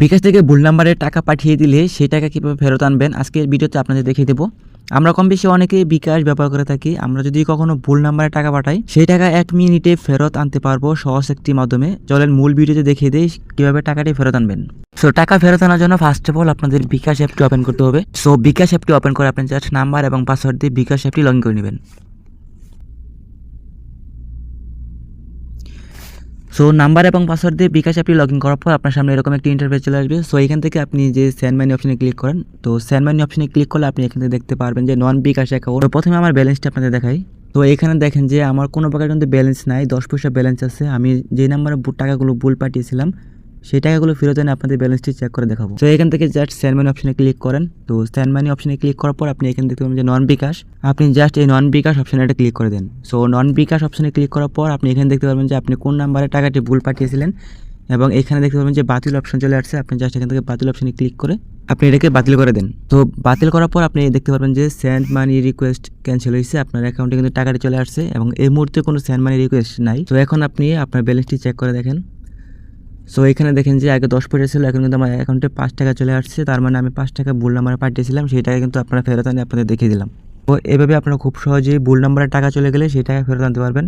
বিকাশ থেকে ভুল নাম্বারে টাকা পাঠিয়ে দিলে সেই টাকা কীভাবে ফেরত আনবেন? আজকের ভিডিওতে আপনাদের দেখিয়ে দেবো। আমরা কম বেশি অনেকেই বিকাশ ব্যবহার করে থাকি। আমরা যদি কখনো ভুল নাম্বারে টাকা পাঠাই, সেই টাকা এক মিনিটে ফেরত আনতে পারব সহজ একটি মাধ্যমে। চলেন মূল ভিডিওতে দেখিয়ে দিই কীভাবে টাকাটি ফেরত আনবেন। সো টাকা ফেরত আনার জন্য ফার্স্ট অফ অল আপনাদের বিকাশ অ্যাপটি ওপেন করতে হবে। সো বিকাশ অ্যাপটি ওপেন করে আপনি জাস্ট নাম্বার এবং পাসওয়ার্ড দিয়ে বিকাশ অ্যাপটি লগ ইন করে নেবেন। সো নাম্বার এবং পাসওয়ার্ড দিয়ে বিকাশ অ্যাপটি লগ ইন করার পর আপনার সামনে এরকম একটি ইন্টারফেস চলে আসবে। সো এখান থেকে আপনি যে স্যান্ড মানি অপশনে ক্লিক করেন, তো স্যান্ড মানি অপশনে ক্লিক করলে আপনি এখান থেকে দেখতে পারবেন যে নন বিকাশ অ্যাকাউন্ট প্রথমে আমার ব্যালেন্সটা আপনাদের দেখাই। তো এখানে দেখেন যে আমার কোনো প্রকার কিন্তু ব্যালেন্স নাই, দশ পয়সা ব্যালেন্স আছে। আমি যে নাম্বারে টাকাগুলো ভুল পাঠিয়েছিলাম সেই টাকাগুলো ফেরত এনে আপনাদের ব্যালেন্সটি চেক করে দেখাবো। তো এখান থেকে জাস্ট স্যান্ড মানি অপশনে ক্লিক করেন। তো স্যান্ড মানি অপশনে ক্লিক করার পর আপনি এখান দেখতে পাবেন যে নন বিকাশ আপনি জাস্ট এই নন বিকাশ অপশনে এটা ক্লিক করে দেন। সো নন বিকাশ অপশনে ক্লিক করার পর আপনি এখানে দেখতে পারবেন যে আপনি কোন নাম্বারে টাকাটি ভুল পাঠিয়েছিলেন এবং এখানে দেখতে পাবেন যে বাতিল অপশন চলে আসছে। আপনি জাস্ট এখান থেকে বাতিল অপশনে ক্লিক করে আপনি এটাকে বাতিল করে দেন। তো বাতিল করার পর আপনি দেখতে পারবেন যে সেন্ড মানি রিকোয়েস্ট ক্যান্সেল হয়েছে। আপনার অ্যাকাউন্টে কিন্তু টাকাটি চলে আসছে এবং এই মুহূর্তে কোনো স্যান্ড মানি রিকোয়েস্ট নাই। তো এখন আপনি আপনার ব্যালেন্সটি চেক করে দেখেন। সো এখানে দেখেন যে আগে দশ পয়সা ছিল, এখন কিন্তু আমার অ্যাকাউন্টে পাঁচ টাকা চলে আসছে। তার মানে আমি পাঁচ টাকা ভুল নাম্বারে পাঠিয়েছিলাম সেই টাকা কিন্তু আপনারা ফেরত আনি আপনাদের দেখিয়ে দিলাম। তো এভাবে আপনারা খুব সহজেই ভুল নাম্বারে টাকা চলে গেলে সেই টাকা ফেরত আনতে পারবেন।